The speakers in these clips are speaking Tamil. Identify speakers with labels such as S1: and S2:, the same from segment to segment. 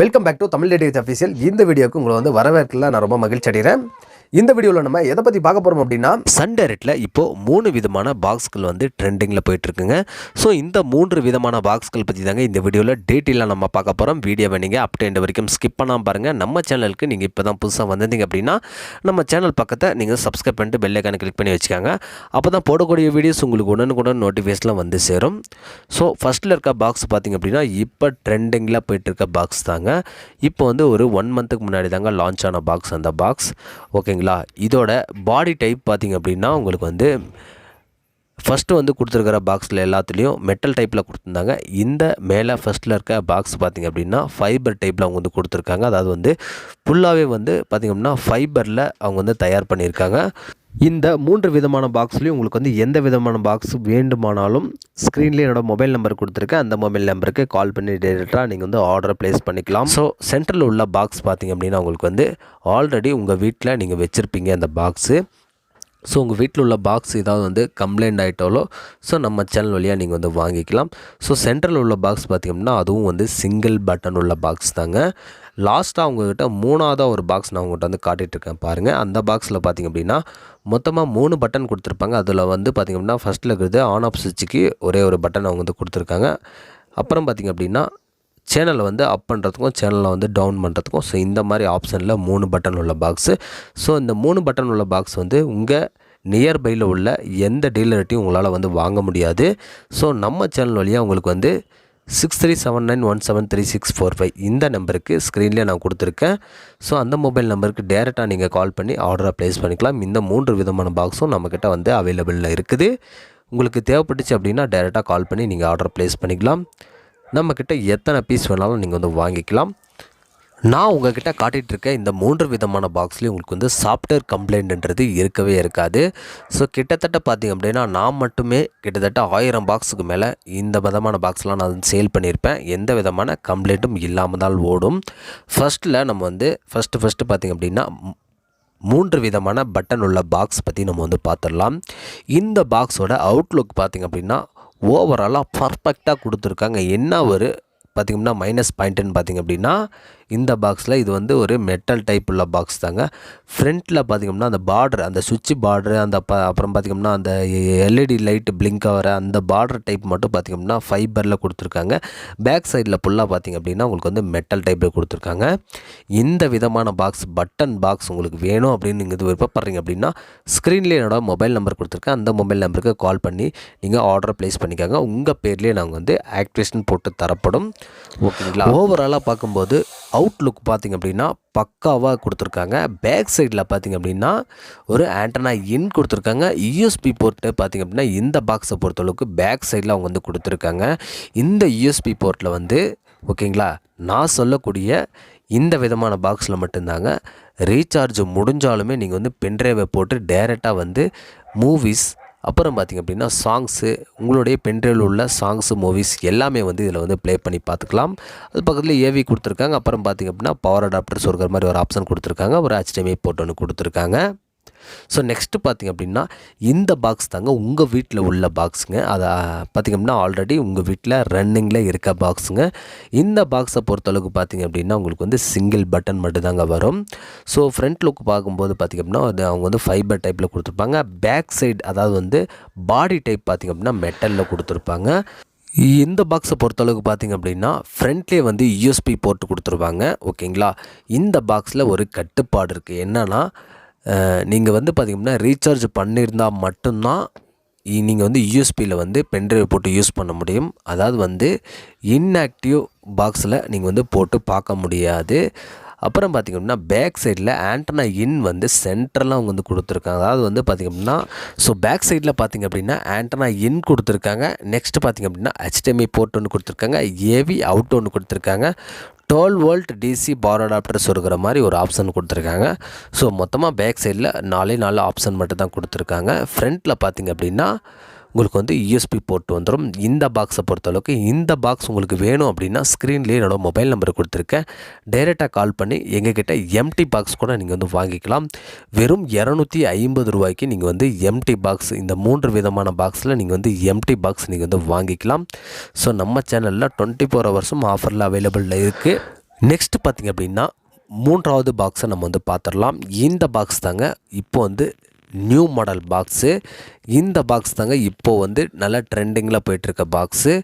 S1: Welcome back to Tamil datives official இந்த வீடியோக்கு உங்களை வந்து வரவேற்கல நான் ரொம்ப மகிழ்ச்சி அடைகிறேன் இந்த வீடியோவில் நம்ம எதை பற்றி பார்க்க போகிறோம் அப்படின்னா
S2: சன் டைரக்டில் இப்போது மூணு விதமான பாக்ஸ்கள் வந்து ட்ரெண்டிங்கில் போயிட்டுருக்குங்க. ஸோ இந்த மூன்று விதமான பாக்ஸ்கள் பற்றி தாங்க இந்த வீடியோவில் டீட்டெயிலாக நம்ம பார்க்க போகிறோம் வீடியோவை நீங்கள் அப் டு வரைக்கும் ஸ்கிப் பண்ணாமல் பாருங்கள் நம்ம சேனலுக்கு நீங்கள் இப்போ தான் புதுசாக வந்திருந்தீங்க அப்படின்னா நம்ம சேனல் பக்கத்தை நீங்கள் சப்ஸ்கிரைப் பண்ணிட்டு பெல்லைக்கான கிளிக் பண்ணி வச்சுக்காங்க. அப்போ தான் போடக்கூடிய வீடியோஸ் உங்களுக்கு உடனுக்குடன் நோட்டிஃபிகேஷன்லாம் வந்து சேரும். ஸோ ஃபஸ்ட்டில் இருக்க பாக்ஸ் பார்த்திங்க அப்படின்னா இப்போ ட்ரெண்டிங்கில் போயிட்டுருக்க பாக்ஸ் தாங்க. இப்போ வந்து ஒரு ஒன் மந்த்துக்கு முன்னாடி தாங்க லான்ச் ஆன பாக்ஸ் அந்த பாக்ஸ் ஓகேங்க சரிங்களா இதோட பாடி டைப் பார்த்திங்க அப்படின்னா உங்களுக்கு வந்து ஃபஸ்ட்டு வந்து கொடுத்துருக்கிற பாக்ஸில் எல்லாத்துலேயும் மெட்டல் டைப்பில் கொடுத்துருந்தாங்க. இந்த மேலே ஃபஸ்ட்டில் இருக்க பாக்ஸ் பார்த்திங்க அப்படின்னா ஃபைபர் டைப்பில் அவங்க வந்து கொடுத்துருக்காங்க. அதாவது வந்து ஃபுல்லாகவே வந்து பார்த்திங்க அப்படின்னா ஃபைபரில் அவங்க வந்து தயார் பண்ணியிருக்காங்க. இந்த மூன்று விதமான பாக்ஸ்லேயும் உங்களுக்கு வந்து எந்த விதமான பாக்ஸ் வேண்டுமானாலும் ஸ்க்ரீன்லேயே என்னோட மொபைல் நம்பர் கொடுத்துருக்கேன். அந்த மொபைல் நம்பருக்கு கால் பண்ணி டேரெக்டாக நீங்கள் வந்து ஆர்டர் ப்ளேஸ் பண்ணிக்கலாம். ஸோ சென்டரில் உள்ள பாக்ஸ் பார்த்திங்க அப்படின்னா உங்களுக்கு வந்து ஆல்ரெடி உங்கள் வீட்டில் நீங்கள் வச்சுருப்பீங்க அந்த பாக்ஸு ஸோ உங்கள் வீட்டில் உள்ள பாக்ஸ் ஏதாவது வந்து கம்ப்ளைண்ட் ஆகிட்டாலோ ஸோ நம்ம சேனல் வழியாக நீங்கள் வந்து வாங்கிக்கலாம். ஸோ சென்ட்ரல் உள்ள பாக்ஸ் பார்த்திங்கன்னா அதுவும் வந்து சிங்கிள் பட்டன் உள்ள பாக்ஸ் தாங்க. லாஸ்ட்டாக உங்ககிட்ட மூணாவதாக ஒரு பாக்ஸ் நான் உங்கள்கிட்ட வந்து காட்டிகிட்ருக்கேன் பாருங்கள் அந்த பாக்ஸில் பார்த்திங்க அப்படின்னா மொத்தமாக மூணு பட்டன் கொடுத்துருப்பாங்க. அதில் வந்து பார்த்திங்க அப்படின்னா ஃபஸ்ட்டில் இருக்கிறது ஆன் ஆஃப் சுவிட்சுக்கு ஒரே ஒரு பட்டன் அவங்க வந்து கொடுத்துருக்காங்க. அப்புறம் பார்த்திங்க அப்படின்னா சேனலை வந்து அப் பண்ணுறதுக்கும் சேனலை வந்து டவுன் பண்ணுறதுக்கும் ஸோ இந்த மாதிரி ஆப்ஷனில் மூணு பட்டன் உள்ள பாக்ஸு ஸோ இந்த மூணு பட்டன் உள்ள பாக்ஸ் வந்து உங்கள் நியர்பையில் உள்ள எந்த டீலர்கிட்டையும் உங்களால் வந்து வாங்க முடியாது. ஸோ நம்ம சேனல் வழியாக உங்களுக்கு வந்து six three seven nine one seven three six four five இந்த நம்பருக்கு ஸ்க்ரீன்லேயே நான் கொடுத்துருக்கேன். ஸோ அந்த மொபைல் நம்பருக்கு டேரெக்டாக நீங்கள் கால் பண்ணி ஆர்டரை ப்ளேஸ் பண்ணிக்கலாம். இந்த மூன்று விதமான பாக்ஸும் நம்மக்கிட்ட வந்து அவைலபிளில் இருக்குது. உங்களுக்கு தேவைப்பட்டுச்சு அப்படின்னா டேரெக்டாக கால் பண்ணி நீங்கள் ஆர்டர் ப்ளேஸ் பண்ணிக்கலாம். நம்மக்கிட்ட எத்தனை பீஸ் வேணாலும் நீங்கள் வந்து வாங்கிக்கலாம். நான் உங்ககிட்ட காட்டிகிட்டு இருக்க இந்த மூன்று விதமான பாக்ஸ்லேயும் உங்களுக்கு வந்து சாஃப்ட்வேர் கம்ப்ளைண்ட்ன்றது இருக்கவே இருக்காது. ஸோ கிட்டத்தட்ட பார்த்திங்க அப்படின்னா நான் மட்டுமே கிட்டத்தட்ட ஆயிரம் பாக்ஸுக்கு மேலே இந்த விதமான பாக்ஸ்லாம் நான் சேல் பண்ணியிருப்பேன் எந்த விதமான கம்ப்ளைண்ட்டும் இல்லாமல் தான் ஓடும். ஃபஸ்ட்டில் நம்ம வந்து ஃபஸ்ட்டு ஃபஸ்ட்டு பார்த்திங்க அப்படின்னா மூன்று விதமான பட்டன் உள்ள பாக்ஸ் பற்றி நம்ம வந்து பார்த்துடலாம் இந்த பாக்ஸோட அவுட்லுக் பார்த்திங்க அப்படின்னா ஓவராலாக பர்ஃபெக்டாக கொடுத்துருக்காங்க. என்ன ஒரு பார்த்திங்கன்னா மைனஸ் பாயிண்ட்டுன்னு பார்த்திங்க அப்படின்னா இந்த பாக்ஸில் இது வந்து ஒரு மெட்டல் டைப் உள்ள பாக்ஸ் தாங்க. ஃப்ரண்ட்டில் பார்த்திங்கன்னா அந்த பார்டர் அந்த சுவிட்ச் பார்டரு அந்த ப அப்புறம் பார்த்திங்கன்னா அந்த எல்இடி லைட் பிளிங்க் ஆகிற அந்த பார்டர் டைப் மட்டும் பார்த்திங்கன்னா ஃபைபரில் கொடுத்துருக்காங்க. பேக் சைடில் ஃபுல்லாக பார்த்திங்க அப்படின்னா உங்களுக்கு வந்து மெட்டல் டைப்பில் கொடுத்துருக்காங்க. இந்த விதமான பாக்ஸ் பட்டன் பாக்ஸ் உங்களுக்கு வேணும் அப்படின்னு நீங்கள் இது விருப்பப்படுறீங்க அப்படின்னா ஸ்க்ரீன்லேயே என்னோட மொபைல் நம்பர் கொடுத்துருக்கேன். அந்த மொபைல் நம்பருக்கு கால் பண்ணி நீங்கள் ஆர்டர் ப்ளேஸ் பண்ணிக்காங்க. உங்கள் பேர்லேயே நாங்கள் வந்து ஆக்டிவேஷன் போட்டு தரப்படும். ஓகேங்களா ஓவராலாக பார்க்கும்போது அவுட்லுக் பார்த்திங்க அப்படின்னா பக்காவாக கொடுத்துருக்காங்க. பேக் சைடில் பார்த்திங்க அப்படின்னா ஒரு ஆண்டனா இன் கொடுத்துருக்காங்க. யூஎஸ்பி போர்ட்டு பார்த்திங்க அப்படின்னா இந்த பாக்ஸை பொறுத்தளவுக்கு பேக் சைடில் அவங்க வந்து கொடுத்துருக்காங்க. இந்த யூஎஸ்பி போர்ட்டில் வந்து ஓகேங்களா நான் சொல்லக்கூடிய இந்த விதமான பாக்ஸில் மட்டும்தாங்க. ரீசார்ஜ் முடிஞ்சாலுமே நீங்கள் வந்து பென்ட்ரைவை போட்டு டேரெக்டாக வந்து மூவிஸ் அப்புறம் பார்த்திங்க அப்படின்னா சாங்ஸு உங்களுடைய பென்ட்ரைவில் உள்ள சாங்ஸு மூவிஸ் எல்லாமே வந்து இதில் வந்து ப்ளே பண்ணி பார்த்துக்கலாம். அது பக்கத்தில் ஏவி கொடுத்துருக்காங்க. அப்புறம் பார்த்திங்க அப்படின்னா பவர் அடாப்டர்ஸ் இருக்கிற மாதிரி ஒரு ஆப்ஷன் கொடுத்துருக்காங்க. ஒரு ஹெச்டிஎம்ஐ போர்ட் ஒன்று கொடுத்துருக்காங்க. ஸோ நெக்ஸ்ட்டு பார்த்திங்க அப்படின்னா இந்த பாக்ஸ் தாங்க உங்கள் வீட்டில் உள்ள பாக்ஸுங்க அதை பார்த்திங்க அப்படின்னா ஆல்ரெடி உங்கள் வீட்டில் ரன்னிங்கில் இருக்க பாக்ஸுங்க இந்த பாக்ஸை பொறுத்தளவுக்கு பார்த்திங்க அப்படின்னா உங்களுக்கு வந்து சிங்கிள் பட்டன் மட்டும்தாங்க வரும். ஸோ ஃப்ரண்ட் லுக் பார்க்கும்போது பார்த்திங்க அப்படின்னா அது அவங்க வந்து ஃபைபர் டைப்பில் கொடுத்துருப்பாங்க. பேக் சைடு அதாவது வந்து பாடி டைப் பார்த்திங்க அப்படின்னா மெட்டலில் கொடுத்துருப்பாங்க. இந்த பாக்ஸை பொறுத்தளவுக்கு பார்த்திங்க அப்படின்னா ஃப்ரண்ட்லேயே வந்து யூஎஸ்பி போட்டு கொடுத்துருவாங்க ஓகேங்களா இந்த பாக்ஸில் ஒரு கட்டுப்பாடு இருக்குது என்னென்னா நீங்கள் வந்து பார்த்திங்கன்னா ரீசார்ஜ் பண்ணியிருந்தால் மட்டும்தான் நீங்கள் வந்து யூஎஸ்பியில் வந்து பென்ட்ரைவ் போட்டு யூஸ் பண்ண முடியும். அதாவது வந்து இன்ஆக்டிவ் பாக்ஸில் நீங்கள் வந்து போட்டு பார்க்க முடியாது. அப்புறம் பார்த்திங்க அப்படின்னா பேக் சைடில் ஆண்டனா இன் வந்து சென்டரில் அவங்க வந்து கொடுத்துருக்காங்க. அதாவது வந்து பார்த்திங்க அப்படின்னா ஸோ பேக் சைடில் பார்த்திங்க அப்படின்னா ஆண்டனா இன் கொடுத்துருக்காங்க. நெக்ஸ்ட் பார்த்திங்க அப்படின்னா ஹெச்டிஎம்ஐ போர்ட் ஒன்று கொடுத்துருக்காங்க. ஏவி அவுட் ஒன்று கொடுத்துருக்காங்க. Twelve volt DC power adapter சொருகிற மாதிரி ஒரு ஆப்ஷன் கொடுத்துருக்காங்க. ஸோ மொத்தமாக பேக் சைடில் நாலே நாலு ஆப்ஷன் மட்டும் தான் கொடுத்துருக்காங்க ஃப்ரண்ட்டில் பார்த்திங்க அப்படின்னா உங்களுக்கு வந்து யூஎஸ்பி போட்டு வந்துடும் இந்த பாக்ஸை பொறுத்தளவுக்கு இந்த பாக்ஸ் உங்களுக்கு வேணும் அப்படின்னா ஸ்க்ரீன்லேயே என்னோட மொபைல் நம்பர் கொடுத்துருக்கேன். டைரெக்டாக கால் பண்ணி எங்ககிட்ட எம்டி பாக்ஸ் கூட நீங்கள் வந்து வாங்கிக்கலாம். வெறும் இரநூத்தி ஐம்பது ரூபாய்க்கு நீங்கள் வந்து எம்டி பாக்ஸ் இந்த மூன்று விதமான பாக்ஸில் நீங்கள் வந்து எம்டி பாக்ஸ் நீங்கள் வந்து வாங்கிக்கலாம். ஸோ நம்ம சேனலில் டுவெண்ட்டி ஃபோர் ஹவர்ஸும் ஆஃபரில் அவைலபிளில் இருக்குது நெக்ஸ்ட் பார்த்திங்க அப்படின்னா மூன்றாவது பாக்ஸை நம்ம வந்து பார்த்துடலாம் இந்த பாக்ஸ் தாங்க இப்போ வந்து நியூ மாடல் பாக்ஸு. இந்த பாக்ஸ் தாங்க இப்போது வந்து நல்ல ட்ரெண்டிங்கில் போயிட்டுருக்க பாக்ஸு.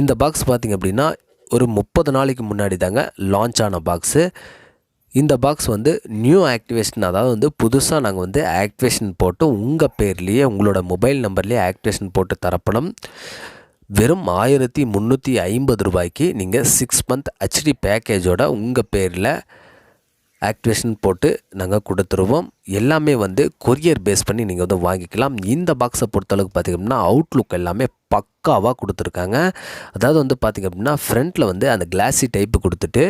S2: இந்த பாக்ஸ் பார்த்திங்க அப்படின்னா ஒரு முப்பது நாளைக்கு முன்னாடி தாங்க லான்ச் ஆன பாக்ஸு. இந்த பாக்ஸ் வந்து நியூ ஆக்டிவேஷன் அதாவது வந்து புதுசாக நாங்கள் வந்து ஆக்டிவேஷன் போட்டு உங்கள் பேர்லேயே உங்களோட மொபைல் நம்பர்லேயே ஆக்டிவேஷன் போட்டு தரப்படும் வெறும் ஆயிரத்தி முந்நூற்றி ஐம்பது ரூபாய்க்கு நீங்கள் சிக்ஸ் மந்த் ஹெச்டி பேக்கேஜோட உங்கள் பேரில் ஆக்டிவேஷன் போட்டு நாங்கள் கொடுத்துருவோம். எல்லாமே வந்து கொரியர் பேஸ் பண்ணி நீங்கள் வந்து வாங்கிக்கலாம். இந்த பாக்ஸை பொறுத்தளவுக்கு பார்த்திங்க அப்படின்னா அவுட்லுக் எல்லாமே பக்காவாக கொடுத்துருக்காங்க. அதாவது வந்து பார்த்திங்க அப்படின்னா ஃப்ரண்ட்டில் வந்து அந்த கிளாஸி டைப்பு கொடுத்துட்டு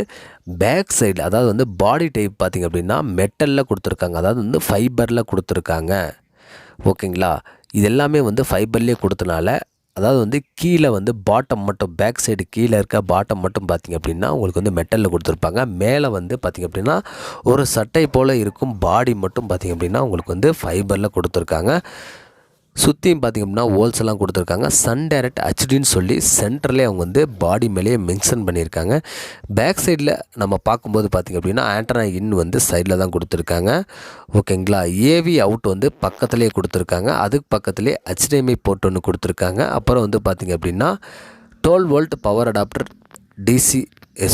S2: பேக் சைடு அதாவது வந்து பாடி டைப் பார்த்திங்க அப்படின்னா மெட்டலில் கொடுத்துருக்காங்க. அதாவது வந்து ஃபைபரில் கொடுத்துருக்காங்க. ஓகேங்களா இது எல்லாமே வந்து ஃபைபர்லேயே கொடுத்தனால அதாவது வந்து கீழே வந்து பாட்டம் மட்டும் பேக் சைடு கீழே இருக்க பாட்டம் மட்டும் பார்த்திங்க அப்படின்னா உங்களுக்கு வந்து மெட்டலில் கொடுத்துருப்பாங்க. மேலே வந்து பார்த்திங்க அப்படின்னா ஒரு சட்டை போல் இருக்கும் பாடி மட்டும் பார்த்திங்க அப்படின்னா உங்களுக்கு வந்து ஃபைபரில் கொடுத்துருக்காங்க. சுற்றியும் பார்த்திங்க அப்படின்னா ஹோல்ஸ் எல்லாம் கொடுத்துருக்காங்க. சன் டைரக்ட் ஹச்டின்னு சொல்லி சென்டர்லேயே அவங்க வந்து பாடி மேலேயே மென்ஷன் பண்ணியிருக்காங்க. பேக் சைடில் நம்ம பார்க்கும்போது பார்த்திங்க அப்படின்னா ஆண்டனா இன் வந்து சைடில் தான் கொடுத்துருக்காங்க. ஓகேங்களா ஏவி அவுட் வந்து பக்கத்துலேயே கொடுத்துருக்காங்க. அதுக்கு பக்கத்துலேயே ஹெச்டிஎம்ஐ போர்ட் ஒன்று கொடுத்துருக்காங்க. அப்புறம் வந்து பார்த்திங்க அப்படின்னா twelve volt power adapter DC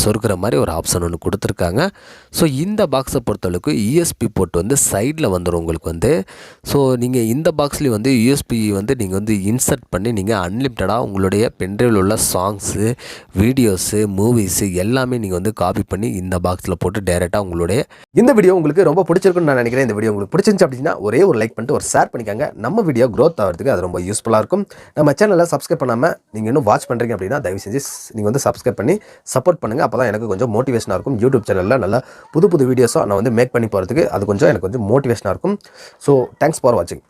S2: சொருக்கிற மாதிரி ஒரு ஆப்ஷன் ஒன்று கொடுத்துருக்காங்க. ஸோ இந்த பாக்ஸை பொறுத்தளவுக்கு யூஎஸ்பி போர்ட் வந்து சைடில் வந்துடும் உங்களுக்கு வந்து. ஸோ நீங்கள் இந்த பாக்ஸ்லேயும் வந்து யூஎஸ்பி வந்து நீங்கள் வந்து இன்சர்ட் பண்ணி நீங்கள் அன்லிமிட்டடாக உங்களுடைய பென்ட்ரைவில் உள்ள சாங்ஸு வீடியோஸு மூவிஸு எல்லாமே நீங்கள் வந்து காப்பி பண்ணி இந்த பாக்ஸில் போட்டு டைரெக்டாக உங்களுடைய
S1: இந்த வீடியோ உங்களுக்கு ரொம்ப பிடிச்சிருக்குன்னு நான் நினைக்கிறேன். இந்த வீடியோ உங்களுக்கு பிடிச்சிருந்துச்சு அப்படின்னா ஒரே ஒரு லைக் பண்ணிட்டு ஒரு ஷேர் பண்ணிக்கோங்க. நம்ம வீடியோ க்ரோத் ஆகிறதுக்கு அது ரொம்ப யூஸ்ஃபுல்லாக இருக்கும். நம்ம சேனலை சப்ஸ்கிரைப் பண்ணாமல் நீங்கள் இன்னும் வாட்ச் பண்ணுறீங்க அப்படின்னா தயவு செஞ்சு நீங்கள் வந்து சப்ஸ்கிரைப் பண்ணி சப்போர்ட் பண்ணி பண்ணுங்கள் அப்போ தான் எனக்கு கொஞ்சம் மோட்டிவேஷனாக இருக்கும். யூடியூப் சேனலில் நல்லா புது புது வீடியோஸாக நான் வந்து மேக் பண்ணி போகிறதுக்கு அது கொஞ்சம் எனக்கு கொஞ்சம் மோட்டிவேஷனாக இருக்கும். ஸோ தேங்க்ஸ் ஃபார் வாட்சிங்